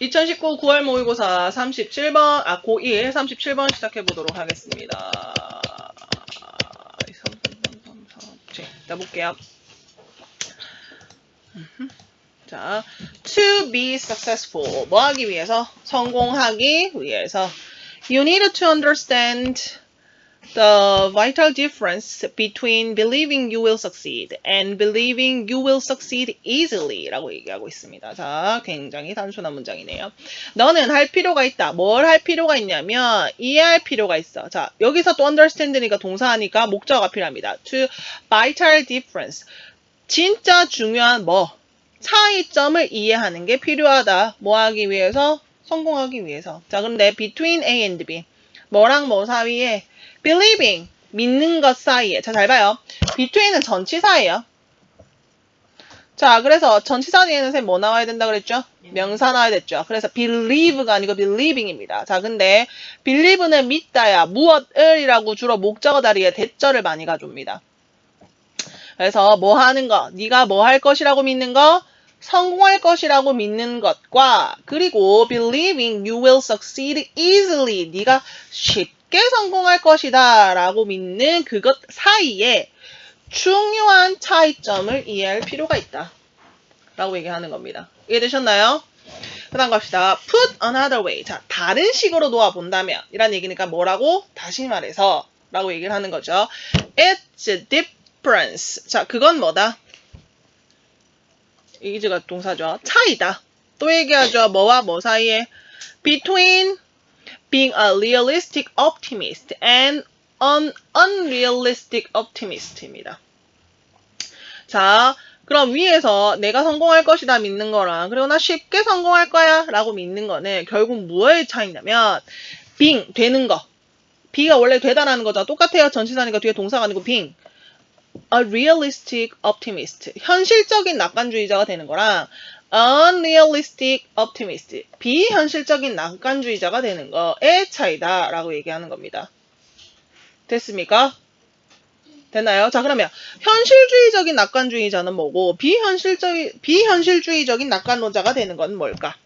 2019 9월 모의고사 37번, 아, 고1 37번 시작해 보도록 하겠습니다. 3, 3, 3, 4, 7. 자, 볼게요. 자, to be successful. 뭐 하기 위해서? 성공하기 위해서. You need to understand the vital difference between believing you will succeed and believing you will succeed easily 라고 얘기하고 있습니다. 자, 굉장히 단순한 문장이네요. 너는 할 필요가 있다. 뭘 할 필요가 있냐면 이해할 필요가 있어. 자, 여기서 또 understand니까 동사하니까 목적어가 필요합니다. to vital difference. 진짜 중요한 뭐 차이점을 이해하는 게 필요하다. 뭐 하기 위해서? 성공하기 위해서. 자, 근데 between A and B. 뭐랑 뭐 사이에 believing 믿는 것 사이에. 자 잘 봐요. Between은 전치사예요. 자 그래서 전치사 뒤에는 쌤 뭐 나와야 된다 그랬죠? 명사 나와야 됐죠? 그래서 believe가 아니고 believing입니다. 자 근데 believe는 믿다야 무엇을이라고 주로 목적어 다리에 대절을 많이 가줍니다. 그래서 뭐 하는 거? 네가 뭐 할 것이라고 믿는 거 성공할 것이라고 믿는 것과 그리고 believing you will succeed easily 네가 쉽게 성공할 것이다 라고 믿는 그것 사이에 중요한 차이점을 이해할 필요가 있다 라고 얘기하는 겁니다 이해되셨나요? 그 다음 갑시다 put another way 자 다른 식으로 놓아본다면 이란 얘기니까 뭐라고? 다시 말해서 라고 얘기를 하는 거죠 it's a difference 자 그건 뭐다? 이즈가 동사죠. 차이다. 또 얘기하죠. 뭐와 뭐 사이에 between being a realistic optimist and an unrealistic optimist입니다. 자, 그럼 위에서 내가 성공할 것이다 믿는 거랑 그리고 나 쉽게 성공할 거야 라고 믿는 거는 결국 뭐의 차이냐면 being 되는 거. be가 원래 되다라는 거죠. 똑같아요. 전치사니까 뒤에 동사가 아니고 being. A realistic optimist. 현실적인 낙관주의자가 되는 거랑 unrealistic optimist. 비현실적인 낙관주의자가 되는 거의 차이다 라고 얘기하는 겁니다. 됐습니까? 됐나요? 자, 그러면 현실주의적인 낙관주의자는 뭐고 비현실적인 비현실주의적인 낙관론자가 되는 건 뭘까?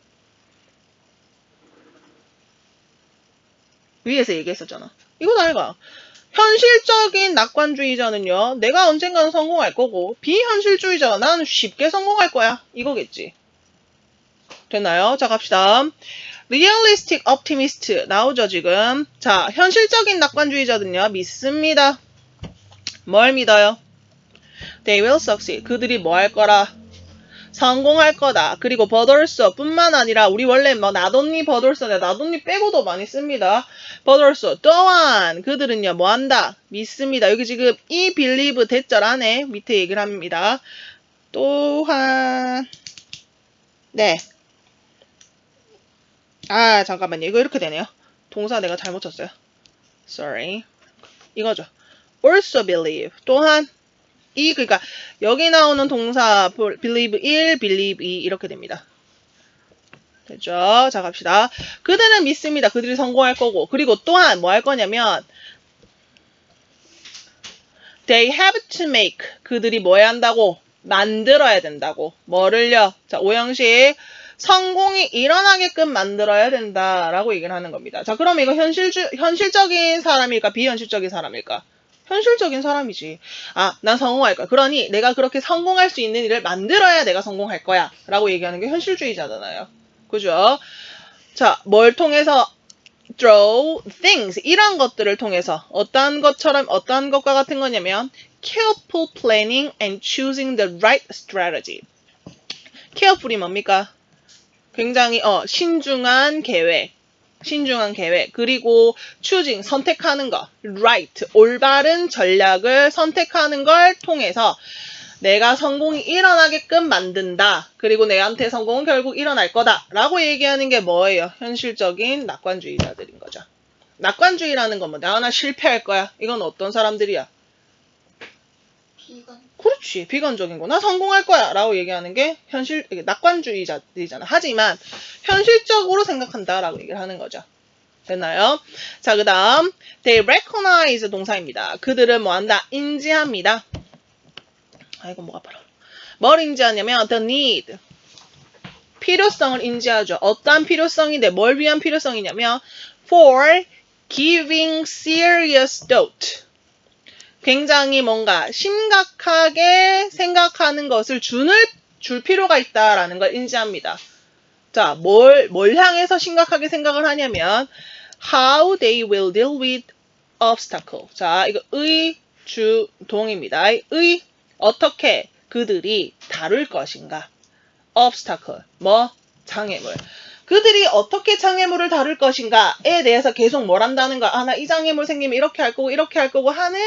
위에서 얘기했었잖아. 이거 아이가. 현실적인 낙관주의자는요, 내가 언젠가는 성공할 거고, 비현실주의자가 나는 쉽게 성공할 거야. 이거겠지. 됐나요? 자, 갑시다. realistic optimist 나오죠, 지금. 자, 현실적인 낙관주의자들은요, 믿습니다. 뭘 믿어요? They will succeed. 그들이 뭐 할 거라? 성공할 거다. 그리고 버덜서 뿐만 아니라 우리 원래 뭐 나돈니 버덜서네 나돈니 빼고도 많이 씁니다. 버덜서 또한 그들은요 뭐 한다? 믿습니다. 여기 지금 이 believe 대절 안에 밑에 얘기를 합니다. 또한 네. 아 잠깐만요. 이거 이렇게 되네요. 동사 내가 잘못 쳤어요. Sorry. 이거죠. also believe 또한 이 그러니까 여기 나오는 동사 believe 1, believe 2 이렇게 됩니다. 됐죠? 자 갑시다. 그들은 믿습니다. 그들이 성공할 거고 그리고 또한 뭐 할 거냐면 they have to make 그들이 뭐 해야 한다고 만들어야 된다고 뭐를요? 자 오형식 성공이 일어나게끔 만들어야 된다라고 얘기를 하는 겁니다. 자 그럼 이거 현실주, 현실적인 사람일까 비현실적인 사람일까? 현실적인 사람이지. 아, 난 성공할 거야. 그러니 내가 그렇게 성공할 수 있는 일을 만들어야 내가 성공할 거야. 라고 얘기하는 게 현실주의자잖아요. 그죠? 자, 뭘 통해서 throw things 이런 것들을 통해서 어떠한 것처럼 어떠한 것과 같은 거냐면 careful planning and choosing the right strategy. careful이 뭡니까? 굉장히 어 신중한 계획. 신중한 계획, 그리고 choosing, 선택하는 것, right, 올바른 전략을 선택하는 걸 통해서 내가 성공이 일어나게끔 만든다. 그리고 내한테 성공은 결국 일어날 거다. 라고 얘기하는 게 뭐예요? 현실적인 낙관주의자들인 거죠. 낙관주의라는 건 뭐, 나 실패할 거야. 이건 어떤 사람들이야? 비건 그 렇지. 비관적인 거. 나 성공할 거야. 라고 얘기하는 게 현실, 낙관주의자들이잖아. 하지만 현실적으로 생각한다. 라고 얘기를 하는 거죠. 됐나요? 자, 그 다음, they recognize 동사입니다. 그들은 뭐 한다? 인지합니다. 아이고, 뭐가 아파라. 뭘 인지하냐면, the need. 필요성을 인지하죠. 어떠한 필요성인데 뭘 위한 필요성이냐면 for giving serious thought. 굉장히 뭔가 심각하게 생각하는 것을 준을 줄 필요가 있다라는 걸 인지합니다. 자, 뭘, 뭘 향해서 심각하게 생각을 하냐면 how they will deal with obstacle. 자, 이거 의 주 동입니다. 의 어떻게 그들이 다룰 것인가. obstacle 뭐 장애물. 그들이 어떻게 장애물을 다룰 것인가에 대해서 계속 뭘 한다는 거야. 아, 나 이 장애물 생기면 이렇게 할 거고 이렇게 할 거고 하는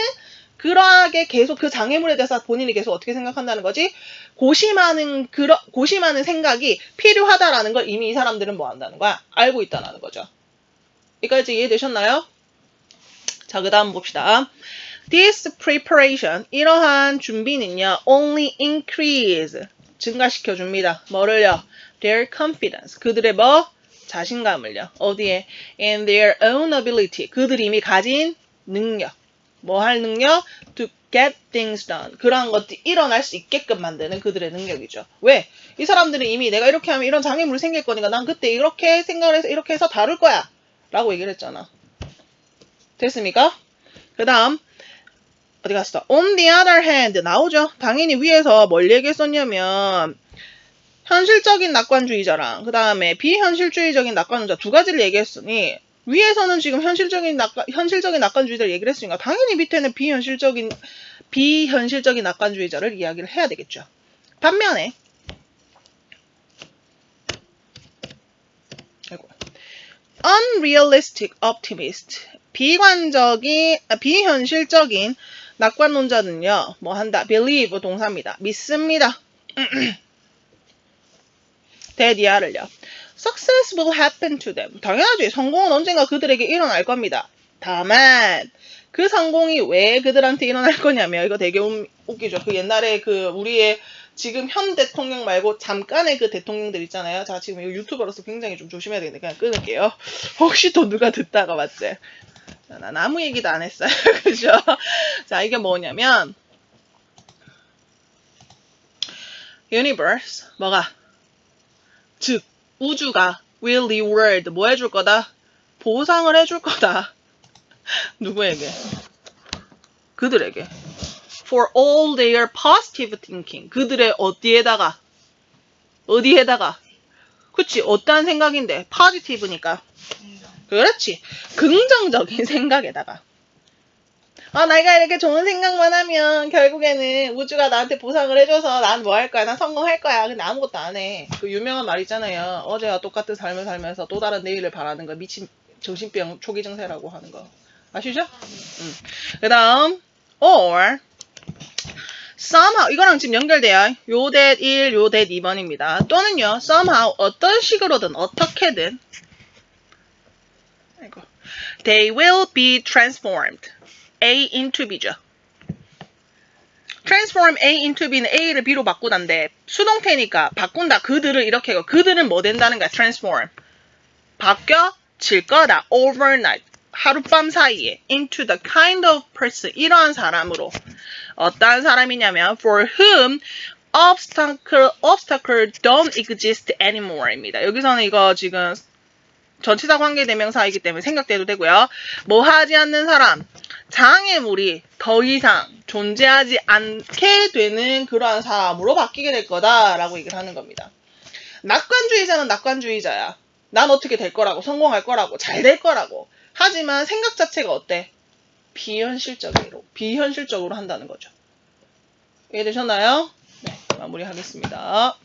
그러하게 계속 그 장애물에 대해서 본인이 계속 어떻게 생각한다는 거지? 고심하는 그러, 고심하는 생각이 필요하다라는 걸 이미 이 사람들은 뭐 한다는 거야? 알고 있다라는 거죠. 여기까지 이해되셨나요? 자, 그 다음 봅시다. This preparation, 이러한 준비는요, only increase, 증가시켜 줍니다. 뭐를요? Their confidence, 그들의 뭐? 자신감을요. 어디에? In their own ability, 그들이 이미 가진 능력. 뭐 할 능력? To get things done. 그러한 것들이 일어날 수 있게끔 만드는 그들의 능력이죠. 왜? 이 사람들은 이미 내가 이렇게 하면 이런 장애물이 생길 거니까 난 그때 이렇게 생각을 해서 이렇게 해서 다룰 거야. 라고 얘기를 했잖아. 됐습니까? 그 다음 어디 갔어? On the other hand 나오죠. 당연히 위에서 뭘 얘기했었냐면 현실적인 낙관주의자랑 그 다음에 비현실주의적인 낙관주의자 두 가지를 얘기했으니 위에서는 지금 현실적인 낙관 현실적인 낙관주의자를 얘기를 했으니까 당연히 밑에는 비현실적인 비현실적인 낙관주의자를 이야기를 해야 되겠죠. 반면에 unrealistic optimist 비관적인 아, 비현실적인 낙관론자는요 뭐 한다. believe 동사입니다. 믿습니다. 대디아를요 success will happen to them 당연하지 성공은 언젠가 그들에게 일어날 겁니다 다만 그 성공이 왜 그들한테 일어날 거냐면 이거 되게 움- 웃기죠 그 옛날에 그 우리의 지금 현 대통령 말고 잠깐의 그 대통령들 있잖아요. 자, 지금 이거 유튜버로서 굉장히 좀 조심해야 되겠네. 그냥 끊을게요. 혹시 또 누가 듣다가 맞지? 자, 난 아무 얘기도 안 했어요. 그죠? 자, 이게 뭐냐면, universe, 뭐가? 즉, 우주가 will reward, 뭐 해줄 거다? 보상을 해줄 거다. 누구에게? 그들에게. for all their positive thinking. 그들의 어디에다가 어디에다가 그치 어떠한 생각인데 positive니까 그렇지 긍정적인 생각에다가 아 내가 이렇게 좋은 생각만 하면 결국에는 우주가 나한테 보상을 해줘서 난 뭐 할 거야 난 성공할 거야 근데 아무것도 안 해 그 유명한 말 있잖아요 어제와 똑같은 삶을 살면서 또 다른 내일을 바라는 거 미친 정신병 초기 증세라고 하는 거 아시죠? 음. 그 다음 or somehow 이거랑 지금 연결돼요. 요 that 1, 요 that 2번입니다. 또는요. somehow 어떤 식으로든 어떻게든 아이고. they will be transformed. A into B죠. transform A into B는 A를 B로 바꾸단데 수동태니까 바꾼다. 그들을 이렇게 하고 그들은 뭐 된다는 거야. transform. 바뀌어질 거다. overnight. 하룻밤 사이에 into the kind of person 이러한 사람으로 어떠한 사람이냐면 for whom obstacle obstacle don't exist anyore입니다. 여기서는 이거 지금 전치사 관계 대명사이기 때문에 생각돼도 되고요. 뭐 하지 않는 사람 장애물이 더 이상 존재하지 않게 되는 그러한 사람으로 바뀌게 될 거다라고 얘기를 하는 겁니다. 낙관주의자는 낙관주의자야. 난 어떻게 될 거라고 성공할 거라고 잘 될 거라고 하지만 생각 자체가 어때? 비현실적으로, 비현실적으로 한다는 거죠. 이해되셨나요? 네, 마무리하겠습니다.